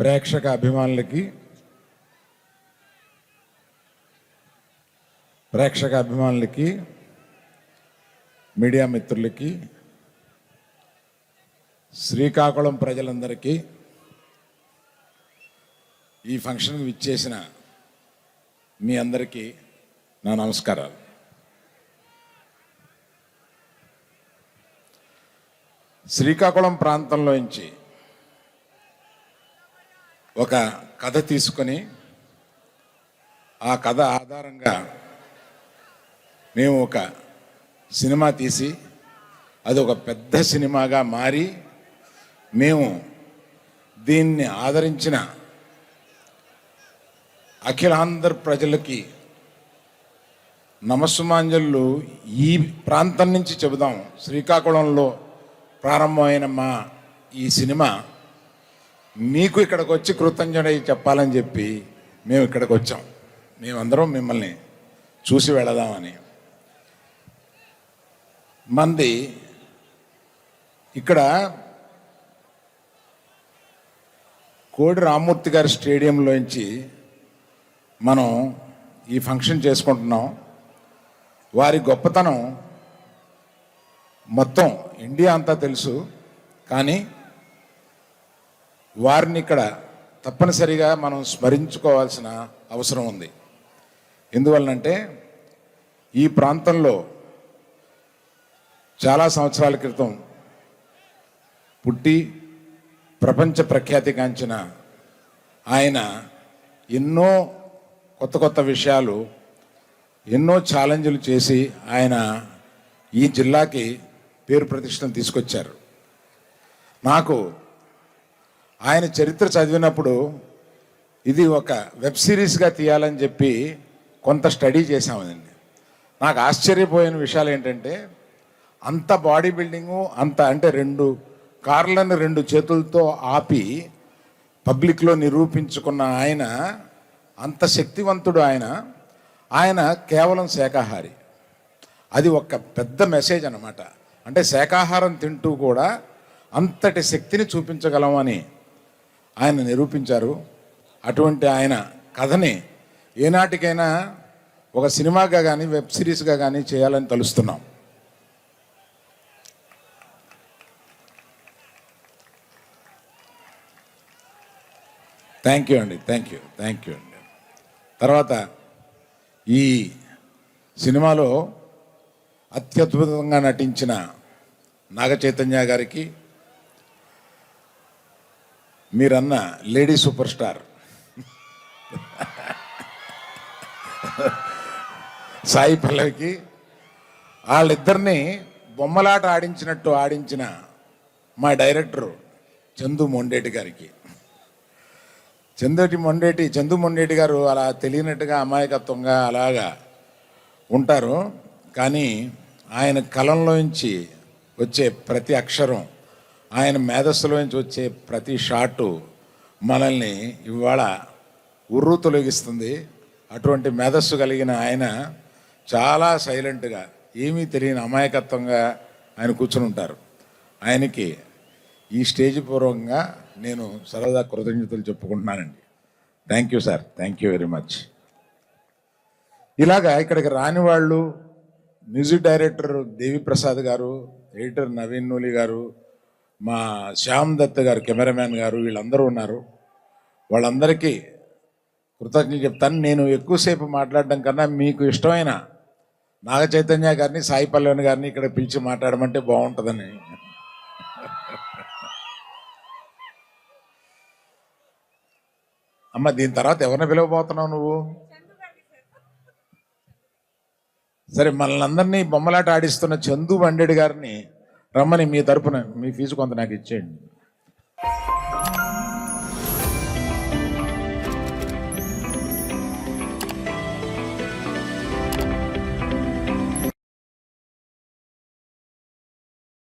ప్రేక్షక అభిమానులకి ప్రేక్షక అభిమానులకి మీడియా మిత్రులకి శ్రీకాకుళం ప్రజలందరికీ ఈ ఫంక్షన్కి విచ్చేసిన మీ అందరికీ నా నమస్కారాలు. శ్రీకాకుళం ప్రాంతంలోంచి ఒక కథ తీసుకొని ఆ కథ ఆధారంగా మేము ఒక సినిమా తీసి అది ఒక పెద్ద సినిమాగా మారి మేము దీన్ని ఆదరించిన అఖిలాంధ్ర ప్రజలకి నమస్సుమాంజలు ఈ ప్రాంతం నుంచి చెబుదాం. శ్రీకాకుళంలో ప్రారంభమైన మా ఈ సినిమా మీకు ఇక్కడికి వచ్చి కృతజ్ఞుడై చెప్పాలని చెప్పి మేము ఇక్కడికి వచ్చాం. మేమందరం మిమ్మల్ని చూసి వెళదామని. మంది ఇక్కడ కోడి రామ్మూర్తి గారి స్టేడియంలోంచి మనం ఈ ఫంక్షన్ చేసుకుంటున్నాం. వారి గొప్పతనం మొత్తం ఇండియా అంతా తెలుసు. కానీ వారిని ఇక్కడ తప్పనిసరిగా మనం స్మరించుకోవాల్సిన అవసరం ఉంది. ఎందువలనంటే ఈ ప్రాంతంలో చాలా సంవత్సరాల క్రితం పుట్టి ప్రపంచ ప్రఖ్యాతిగాంచిన ఆయన ఎన్నో కొత్త కొత్త విషయాలు ఎన్నో ఛాలెంజ్లు చేసి ఆయన ఈ జిల్లాకి పేరు ప్రతిష్టను తీసుకొచ్చారు. నాకు ఆయన చరిత్ర చదివినప్పుడు ఇది ఒక వెబ్ సిరీస్గా తీయాలని చెప్పి కొంత స్టడీ చేశామండి నాకు ఆశ్చర్యపోయిన విషయాలు ఏంటంటే అంత బాడీ బిల్డింగు అంత అంటే రెండు కార్లను రెండు చేతులతో ఆపి పబ్లిక్లో నిరూపించుకున్న ఆయన అంత శక్తివంతుడు ఆయన. ఆయన కేవలం శాకాహారి. అది ఒక పెద్ద మెసేజ్ అనమాట అంటే శాకాహారం తింటూ కూడా అంతటి శక్తిని చూపించగలమని ఆయన నిరూపించారు. అటువంటి ఆయన కథని ఏనాటికైనా ఒక సినిమాగా కానీ వెబ్ సిరీస్గా కానీ చేయాలని తలుస్తున్నాం. థ్యాంక్ యూ అండి థ్యాంక్ యూ థ్యాంక్ యూ అండి. తర్వాత ఈ సినిమాలో అత్యద్భుతంగా నటించిన నాగ చైతన్య గారికి మీరన్న లేడీ సూపర్ స్టార్. సాయి పల్లవికి వాళ్ళిద్దరిని బొమ్మలాట ఆడించినట్టు ఆడించిన మా డైరెక్టర్ చందు మొండేటి గారికి. చందటి మొండేటి చందు మొండేటి గారు అలా తెలియనట్టుగా అమాయకత్వంగా అలాగా ఉంటారు. కానీ ఆయన కలంలోంచి వచ్చే ప్రతి అక్షరం ఆయన మేధస్సులోంచి వచ్చే ప్రతి షాటు మనల్ని ఇవాళ ఉర్రు తొలగిస్తుంది. అటువంటి మేధస్సు కలిగిన ఆయన చాలా సైలెంట్గా ఏమీ తెలియని అమాయకత్వంగా ఆయన కూర్చుని ఉంటారు. ఆయనకి ఈ స్టేజ్ పూర్వకంగా నేను సరదా కృతజ్ఞతలు చెప్పుకుంటున్నానండి. Thank you sir thank you very much ఇలాగా ఇక్కడికి రాని వాళ్ళు మ్యూజిక్ డైరెక్టర్ దేవిప్రసాద్ గారు ఎడిటర్ నవీన్ నూలి గారు మా శ్యామ్ దత్ గారు కెమెరామ్యాన్ గారు వీళ్ళందరూ ఉన్నారు. వాళ్ళందరికీ కృతజ్ఞత చెప్తాను. నేను ఎక్కువసేపు మాట్లాడడం కన్నా మీకు ఇష్టమైన నాగ చైతన్య గారిని సాయి పల్లవన్ గారిని ఇక్కడ పిలిచి మాట్లాడమంటే బాగుంటుందని. అమ్మ దీని తర్వాత ఎవరిని పిలవబోతున్నావు నువ్వు? సరే మనల్ని అందరినీ బొమ్మలాట ఆడిస్తున్న చందు బండెడి గారిని రమ్మని మీ తరపున మీ ఫీజు కొంత నాకు ఇచ్చేయండి.